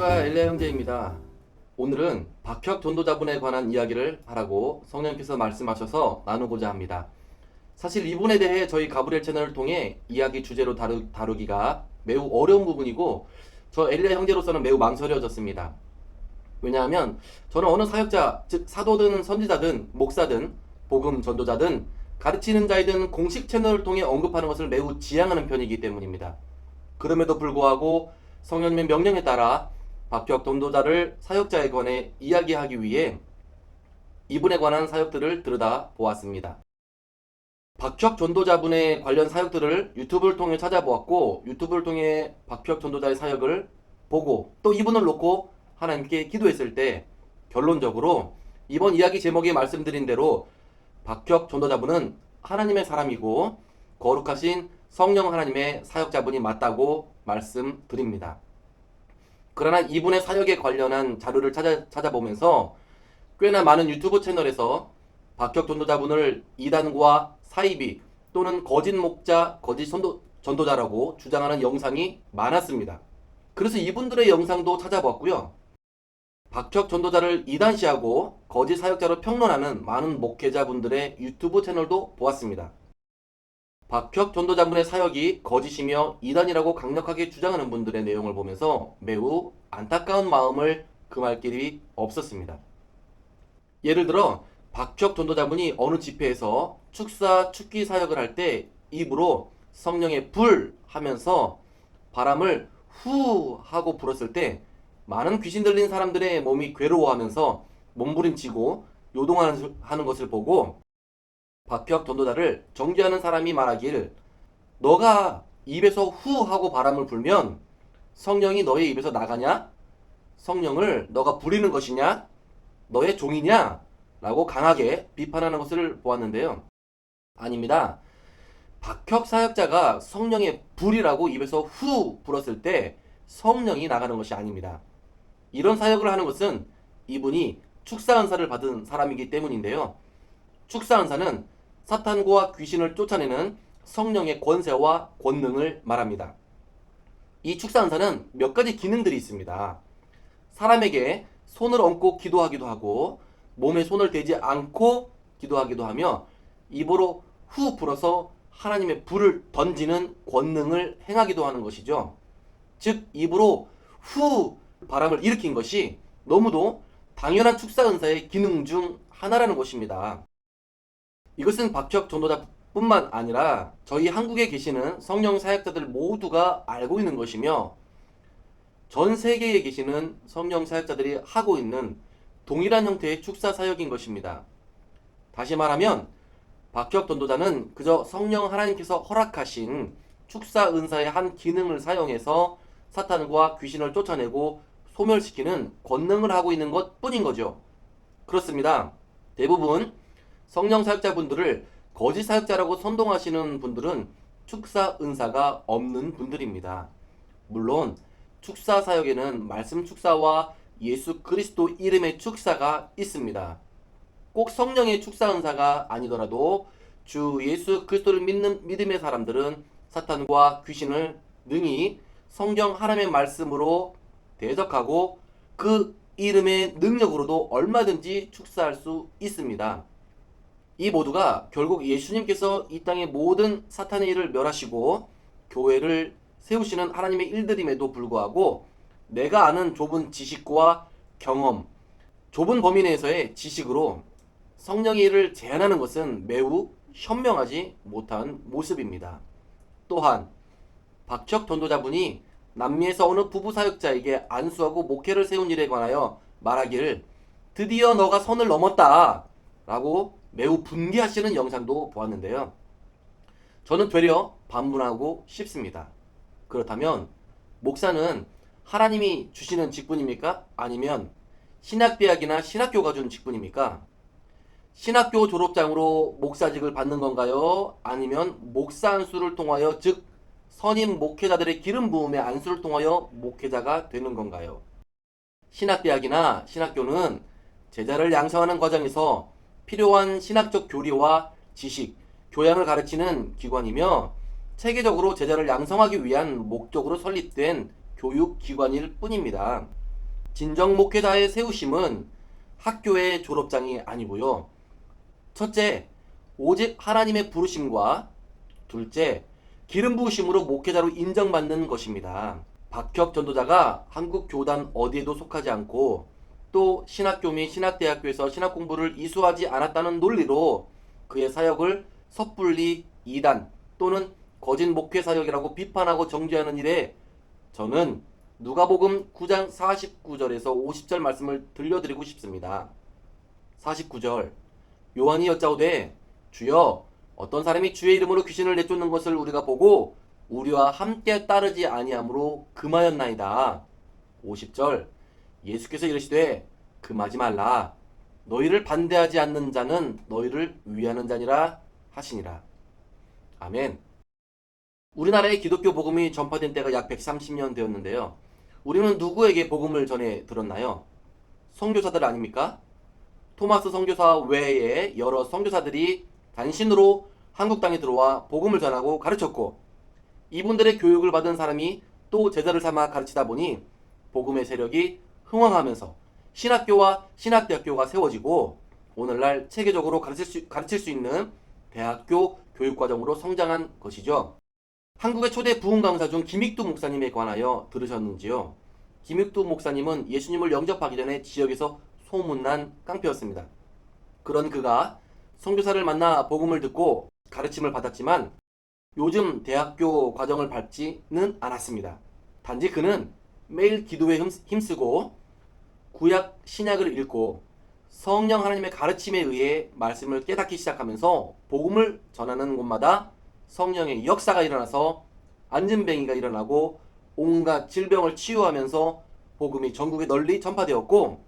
안녕하십니까 엘레 형제입니다. 오늘은 박혁 전도자분에 관한 이야기를 하라고 성령께서 말씀하셔서 나누고자 합니다. 사실 이분에 대해 저희 가브리엘 채널을 통해 이야기 주제로 다루, 다루기가 매우 어려운 부분이고 저 엘레 형제로서는 매우 망설여졌습니다. 왜냐하면 저는 어느 사역자, 즉 사도든 선지자든 목사든 복음 전도자든 가르치는 자이든 공식 채널을 통해 언급하는 것을 매우 지향하는 편이기 때문입니다. 그럼에도 불구하고 성령님의 명령에 따라 박혁 전도자를 사역자에 관해 이야기하기 위해 이분에 관한 사역들을 들여다 보았습니다. 박혁 전도자분의 관련 사역들을 유튜브를 통해 찾아보았고 유튜브를 통해 박혁 전도자의 사역을 보고 또 이분을 놓고 하나님께 기도했을 때 결론적으로 이번 이야기 제목에 말씀드린 대로 박혁 전도자분은 하나님의 사람이고 거룩하신 성령 하나님의 사역자분이 맞다고 말씀드립니다. 그러나 이분의 사역에 관련한 자료를 찾아, 찾아보면서 꽤나 많은 유튜브 채널에서 박혁 전도자분을 이단과 사이비 또는 거짓 목자, 거짓 전도, 전도자라고 주장하는 영상이 많았습니다. 그래서 이분들의 영상도 찾아봤고요. 박혁 전도자를 이단시하고 거짓 사역자로 평론하는 많은 목회자분들의 유튜브 채널도 보았습니다. 박혁 전도자분의 사역이 거짓이며 이단이라고 강력하게 주장하는 분들의 내용을 보면서 매우 안타까운 마음을 금할 길이 없었습니다. 예를 들어 박혁 전도자분이 어느 집회에서 축사 축기 사역을 할 때 입으로 성령의 불 하면서 바람을 후 하고 불었을 때 많은 귀신 들린 사람들의 몸이 괴로워하면서 몸부림치고 요동하는 하는 것을 보고 박혁 전도자를 정죄하는 사람이 말하길 너가 입에서 후 하고 바람을 불면 성령이 너의 입에서 나가냐? 성령을 너가 부리는 것이냐? 너의 종이냐? 라고 강하게 비판하는 것을 보았는데요. 아닙니다. 박혁 사역자가 성령의 불이라고 입에서 후 불었을 때 성령이 나가는 것이 아닙니다. 이런 사역을 하는 것은 이분이 축사은사를 받은 사람이기 때문인데요. 축사은사는 사탄과 귀신을 쫓아내는 성령의 권세와 권능을 말합니다. 이 축사은사는 몇 가지 기능들이 있습니다. 사람에게 손을 얹고 기도하기도 하고 몸에 손을 대지 않고 기도하기도 하며 입으로 후 불어서 하나님의 불을 던지는 권능을 행하기도 하는 것이죠. 즉 입으로 후 바람을 일으킨 것이 너무도 당연한 축사 은사의 기능 중 하나라는 것입니다. 이것은 박혁 전도자뿐만 아니라 저희 한국에 계시는 성령 사역자들 모두가 알고 있는 것이며 전 세계에 계시는 성령 사역자들이 하고 있는 동일한 형태의 축사 사역인 것입니다. 다시 말하면 박혁 전도자는 그저 성령 하나님께서 허락하신 축사 은사의 한 기능을 사용해서 사탄과 귀신을 쫓아내고 소멸시키는 권능을 하고 있는 것 뿐인 거죠. 그렇습니다. 대부분 성령 사역자분들을 거짓 사역자라고 선동하시는 분들은 축사 은사가 없는 분들입니다. 물론 축사 사역에는 말씀 축사와 예수 그리스도 이름의 축사가 있습니다. 꼭 성령의 축사 은사가 아니더라도 주 예수 그리스도를 믿는 믿음의 사람들은 사탄과 귀신을 능히 성경 하나님의 말씀으로 대적하고 그 이름의 능력으로도 얼마든지 축사할 수 있습니다. 이 모두가 결국 예수님께서 이 땅의 모든 사탄의 일을 멸하시고 교회를 세우시는 하나님의 일들임에도 불구하고 내가 아는 좁은 지식과 경험, 좁은 범위 내에서의 지식으로 성령의 일을 제한하는 것은 매우 현명하지 못한 모습입니다. 또한 박혁 전도자분이 남미에서 어느 부부 사역자에게 안수하고 목회를 세운 일에 관하여 말하기를 드디어 너가 선을 넘었다 라고 매우 분개하시는 영상도 보았는데요. 저는 되려 반문하고 싶습니다. 그렇다면 목사는 하나님이 주시는 직분입니까? 아니면 신학대학이나 신학교가 준 직분입니까? 신학교 졸업장으로 목사직을 받는 건가요? 아니면 목사 안수를 통하여 즉 선임 목회자들의 기름 부음의 안수를 통하여 목회자가 되는 건가요? 신학대학이나 신학교는 제자를 양성하는 과정에서 필요한 신학적 교리와 지식, 교양을 가르치는 기관이며 체계적으로 제자를 양성하기 위한 목적으로 설립된 교육 기관일 뿐입니다. 진정 목회자의 세우심은 학교의 졸업장이 아니고요. 첫째, 오직 하나님의 부르심과 둘째, 기름 부으심으로 목회자로 인정받는 것입니다. 박혁 전도자가 한국 교단 어디에도 속하지 않고 또 신학교 및 신학대학교에서 신학 공부를 이수하지 않았다는 논리로 그의 사역을 섣불리 이단 또는 거짓 목회 사역이라고 비판하고 정죄하는 일에 저는 누가복음 9장 49절에서 50절 말씀을 들려드리고 싶습니다. 49절 요한이 여짜오되 주여 어떤 사람이 주의 이름으로 귀신을 내쫓는 것을 우리가 보고 우리와 함께 따르지 아니함으로 금하였나이다. 50절 예수께서 이르시되 금하지 말라 너희를 반대하지 않는 자는 너희를 위하는 자니라 하시니라. 아멘. 우리나라에 기독교 복음이 전파된 때가 약 130년 되었는데요. 우리는 누구에게 복음을 전해 들었나요? 선교사들 아닙니까? 토마스 선교사 외에 여러 선교사들이 단신으로 한국 땅에 들어와 복음을 전하고 가르쳤고 이분들의 교육을 받은 사람이 또 제자를 삼아 가르치다 보니 복음의 세력이 흥왕하면서 신학교와 신학대학교가 세워지고 오늘날 체계적으로 가르칠 수, 가르칠 수 있는 대학교 교육과정으로 성장한 것이죠. 한국의 초대 부흥 강사 중 김익두 목사님에 관하여 들으셨는지요? 김익두 목사님은 예수님을 영접하기 전에 지역에서 소문난 깡패였습니다. 그런 그가 선교사를 만나 복음을 듣고 가르침을 받았지만 요즘 대학교 과정을 밟지는 않았습니다. 단지 그는 매일 기도에 힘쓰- 힘쓰고 구약 신약을 읽고 성령 하나님의 가르침에 의해 말씀을 깨닫기 시작하면서 복음을 전하는 곳마다 성령의 역사가 일어나서 안진뱅이가 일어나고 온갖 질병을 치유하면서 복음이 전국에 널리 전파되었고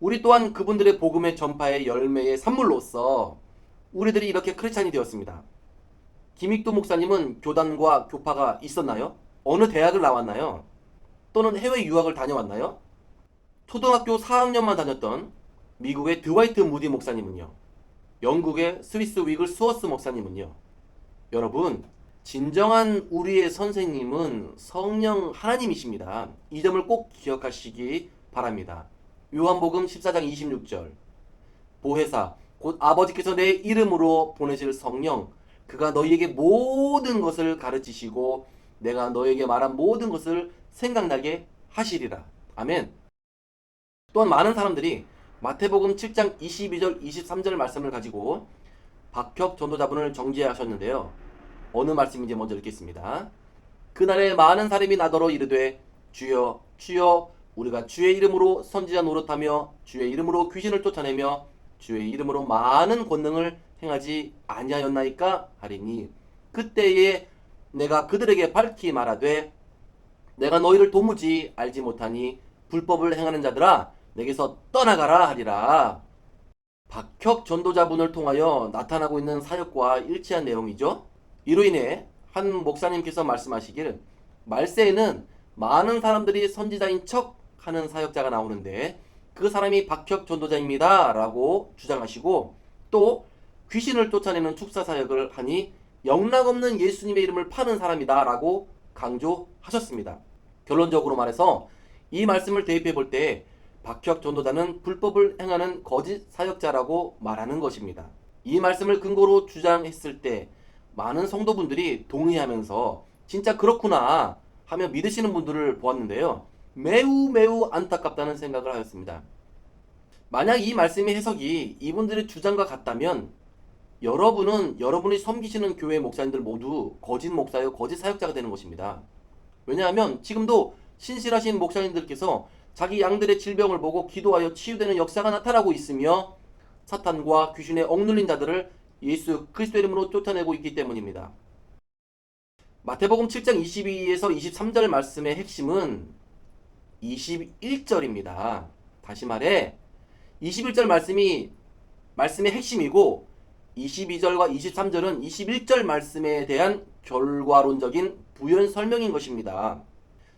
우리 또한 그분들의 복음의 전파의 열매의 산물로서 우리들이 이렇게 크리스찬이 되었습니다. 김익도 목사님은 교단과 교파가 있었나요? 어느 대학을 나왔나요? 또는 해외 유학을 다녀왔나요? 초등학교 4학년만 다녔던 미국의 드와이트 무디 목사님은요? 영국의 스위스 위글 수어스 목사님은요? 여러분, 진정한 우리의 선생님은 성령 하나님이십니다. 이 점을 꼭 기억하시기 바랍니다. 요한복음 14장 26절. 보혜사, 곧 아버지께서 내 이름으로 보내실 성령, 그가 너희에게 모든 것을 가르치시고 내가 너에게 말한 모든 것을 생각나게 하시리라. 아멘. 또한 많은 사람들이 마태복음 7장 22절, 23절 말씀을 가지고 박혁 전도자분을 정죄하셨는데요. 어느 말씀인지 먼저 읽겠습니다. 그날에 많은 사람이 나더러 이르되 주여 주여 우리가 주의 이름으로 선지자 노릇하며 주의 이름으로 귀신을 쫓아내며 주의 이름으로 많은 권능을 행하지 아니하였나이까 하리니 그때에 내가 그들에게 밝히 말하되 내가 너희를 도무지 알지 못하니 불법을 행하는 자들아 내게서 떠나가라 하리라. 박혁 전도자분을 통하여 나타나고 있는 사역과 일치한 내용이죠. 이로 인해 한 목사님께서 말씀하시길 말세에는 많은 사람들이 선지자인 척 하는 사역자가 나오는데 그 사람이 박혁 전도자입니다. 라고 주장하시고 또 귀신을 쫓아내는 축사 사역을 하니 영락없는 예수님의 이름을 파는 사람이다. 라고 강조하셨습니다. 결론적으로 말해서 이 말씀을 대입해 볼 때 박혁 전도자는 불법을 행하는 거짓 사역자라고 말하는 것입니다. 이 말씀을 근거로 주장했을 때 많은 성도분들이 동의하면서 진짜 그렇구나 하며 믿으시는 분들을 보았는데요. 매우 매우 안타깝다는 생각을 하였습니다. 만약 이 말씀의 해석이 이분들의 주장과 같다면 여러분은 여러분이 섬기시는 교회 목사님들 모두 거짓 목사요, 거짓 사역자가 되는 것입니다. 왜냐하면 지금도 신실하신 목사님들께서 자기 양들의 질병을 보고 기도하여 치유되는 역사가 나타나고 있으며 사탄과 귀신에 억눌린 자들을 예수 그리스도 이름으로 쫓아내고 있기 때문입니다. 마태복음 7장 22에서 23절 말씀의 핵심은 21절입니다. 다시 말해 21절 말씀이 말씀의 핵심이고 22절과 23절은 21절 말씀에 대한 결과론적인 부연 설명인 것입니다.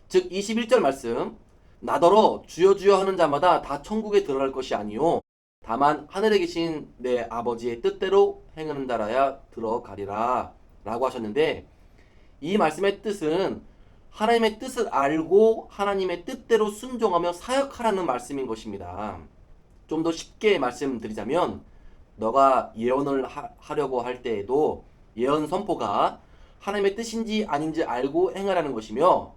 즉 21절 말씀 나더러 주여 주여 하는 자마다 다 천국에 들어갈 것이 아니요 다만 하늘에 계신 내 아버지의 뜻대로 행하는 자라야 들어가리라 라고 하셨는데 이 말씀의 뜻은 하나님의 뜻을 알고 하나님의 뜻대로 순종하며 사역하라는 말씀인 것입니다. 좀 더 쉽게 말씀드리자면 너가 예언을 하, 려고 할 때에도 예언 선포가 하나님의 뜻인지 아닌지 알고 행하라는 것이며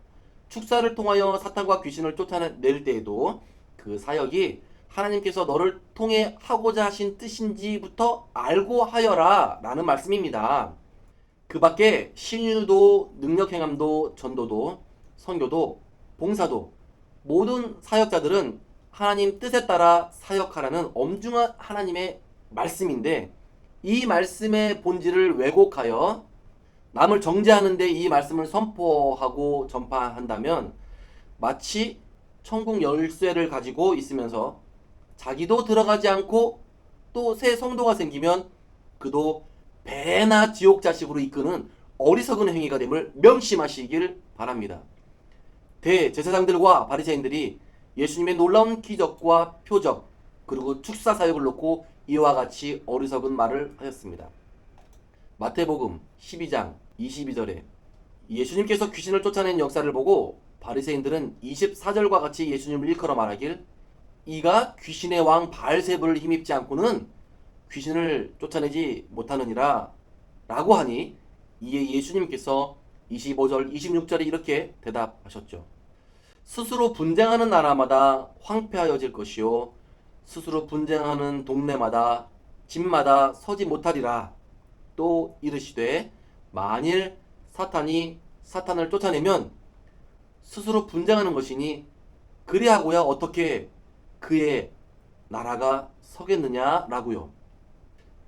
축사를 통하여 사탄과 귀신을 쫓아낼 때에도 그 사역이 하나님께서 너를 통해 하고자 하신 뜻인지부터 알고 하여라 라는 말씀입니다. 그 밖에 신유도, 능력행함도, 전도도, 선교도, 봉사도 모든 사역자들은 하나님 뜻에 따라 사역하라는 엄중한 하나님의 말씀인데 이 말씀의 본질을 왜곡하여 남을 정죄하는데 이 말씀을 선포하고 전파한다면 마치 천국 열쇠를 가지고 있으면서 자기도 들어가지 않고 또 새 성도가 생기면 그도 배나 지옥 자식으로 이끄는 어리석은 행위가 됨을 명심하시길 바랍니다. 대제사장들과 바리새인들이 예수님의 놀라운 기적과 표적 그리고 축사 사역을 놓고 이와 같이 어리석은 말을 하였습니다. 마태복음 12장 22절에 예수님께서 귀신을 쫓아낸 역사를 보고 바리새인들은 24절과 같이 예수님을 일컬어 말하길 이가 귀신의 왕 바알세불을 힘입지 않고는 귀신을 쫓아내지 못하느니라 라고 하니 이에 예수님께서 25절 26절에 이렇게 대답하셨죠. 스스로 분쟁하는 나라마다 황폐하여질 것이요 스스로 분쟁하는 동네마다 집마다 서지 못하리라 또 이르시되 만일 사탄이 사탄을 쫓아내면 스스로 분쟁하는 것이니 그리하고야 어떻게 그의 나라가 서겠느냐라고요.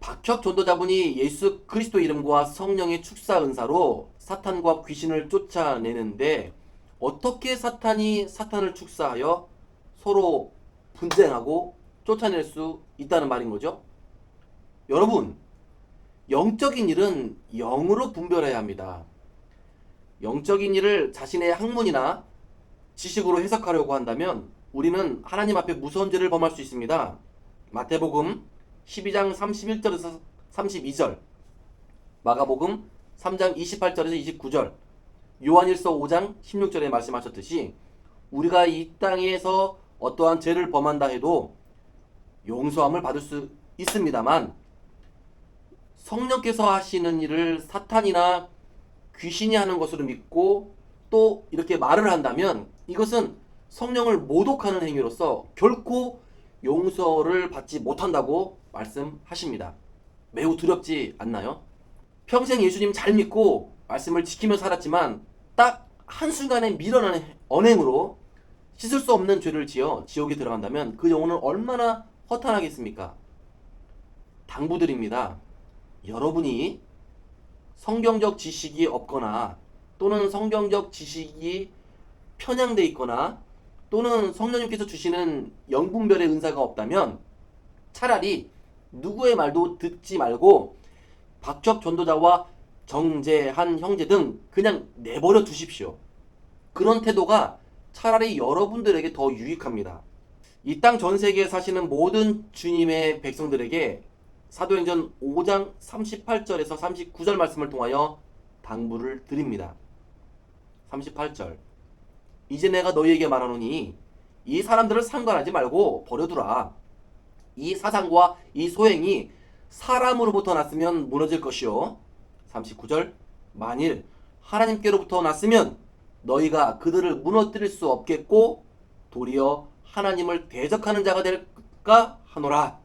박혁 전도자분이 예수 그리스도 이름과 성령의 축사 은사로 사탄과 귀신을 쫓아내는데 어떻게 사탄이 사탄을 축사하여 서로 분쟁하고 쫓아낼 수 있다는 말인 거죠? 여러분, 영적인 일은 영으로 분별해야 합니다. 영적인 일을 자신의 학문이나 지식으로 해석하려고 한다면 우리는 하나님 앞에 무서운 죄를 범할 수 있습니다. 마태복음 12장 31절에서 32절, 마가복음 3장 28절에서 29절, 요한일서 5장 16절에 말씀하셨듯이 우리가 이 땅에서 어떠한 죄를 범한다 해도 용서함을 받을 수 있습니다만 성령께서 하시는 일을 사탄이나 귀신이 하는 것으로 믿고 또 이렇게 말을 한다면 이것은 성령을 모독하는 행위로서 결코 용서를 받지 못한다고 말씀하십니다. 매우 두렵지 않나요? 평생 예수님 잘 믿고 말씀을 지키며 살았지만 딱 한순간에 밀어나는 언행으로 씻을 수 없는 죄를 지어 지옥에 들어간다면 그 영혼은 얼마나 허탄하겠습니까? 당부드립니다. 여러분이 성경적 지식이 없거나 또는 성경적 지식이 편향돼 있거나 또는 성령님께서 주시는 영분별의 은사가 없다면 차라리 누구의 말도 듣지 말고 박적 전도자와 정재한 형제 등 그냥 내버려 두십시오. 그런 태도가 차라리 여러분들에게 더 유익합니다. 이 땅 전 세계에 사시는 모든 주님의 백성들에게 사도행전 5장 38절에서 39절 말씀을 통하여 당부를 드립니다. 38절 이제 내가 너희에게 말하노니 이 사람들을 상관하지 말고 버려두라. 이 사상과 이 소행이 사람으로부터 났으면 무너질 것이요. 39절 만일 하나님께로부터 났으면 너희가 그들을 무너뜨릴 수 없겠고 도리어 하나님을 대적하는 자가 될까 하노라.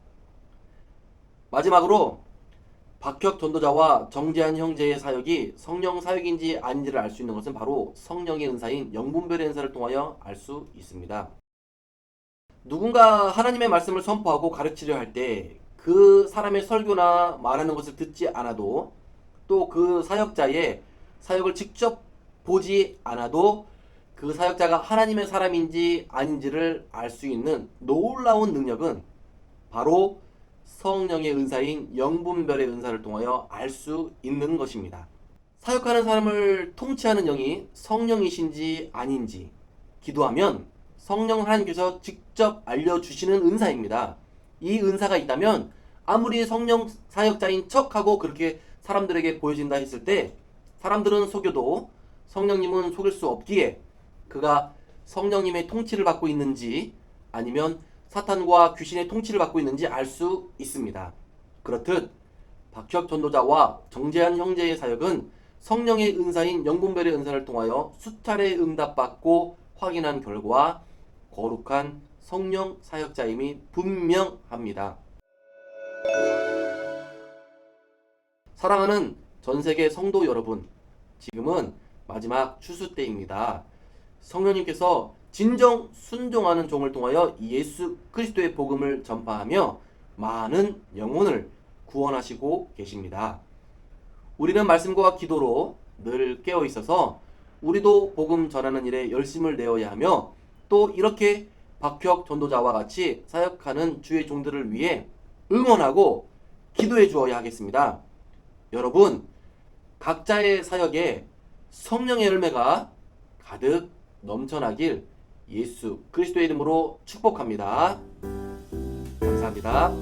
마지막으로 박혁 전도자와 정재한 형제의 사역이 성령 사역인지 아닌지를 알 수 있는 것은 바로 성령의 은사인 영분별의 은사를 통하여 알 수 있습니다. 누군가 하나님의 말씀을 선포하고 가르치려 할 때 그 사람의 설교나 말하는 것을 듣지 않아도 또 그 사역자의 사역을 직접 보지 않아도 그 사역자가 하나님의 사람인지 아닌지를 알 수 있는 놀라운 능력은 바로 성령의 은사인 영분별의 은사를 통하여 알 수 있는 것입니다. 사역하는 사람을 통치하는 영이 성령이신지 아닌지 기도하면 성령 하나님께서 직접 알려주시는 은사입니다. 이 은사가 있다면 아무리 성령 사역자인 척하고 그렇게 사람들에게 보여진다 했을 때 사람들은 속여도 성령님은 속일 수 없기에 그가 성령님의 통치를 받고 있는지 아니면 사탄과 귀신의 통치를 받고 있는지 알 수 있습니다. 그렇듯 박혁 전도자와 정재한 형제의 사역은 성령의 은사인 영분별의 은사를 통하여 수차례 응답받고 확인한 결과 거룩한 성령 사역자임이 분명합니다. 사랑하는 전 세계 성도 여러분, 지금은 마지막 추수 때입니다. 성령님께서 진정 순종하는 종을 통하여 예수 그리스도의 복음을 전파하며 많은 영혼을 구원하시고 계십니다. 우리는 말씀과 기도로 늘 깨어 있어서 우리도 복음 전하는 일에 열심을 내어야 하며 또 이렇게 박혁 전도자와 같이 사역하는 주의 종들을 위해 응원하고 기도해 주어야 하겠습니다. 여러분, 각자의 사역에 성령의 열매가 가득 넘쳐나길 예수 그리스도의 이름으로 축복합니다. 감사합니다.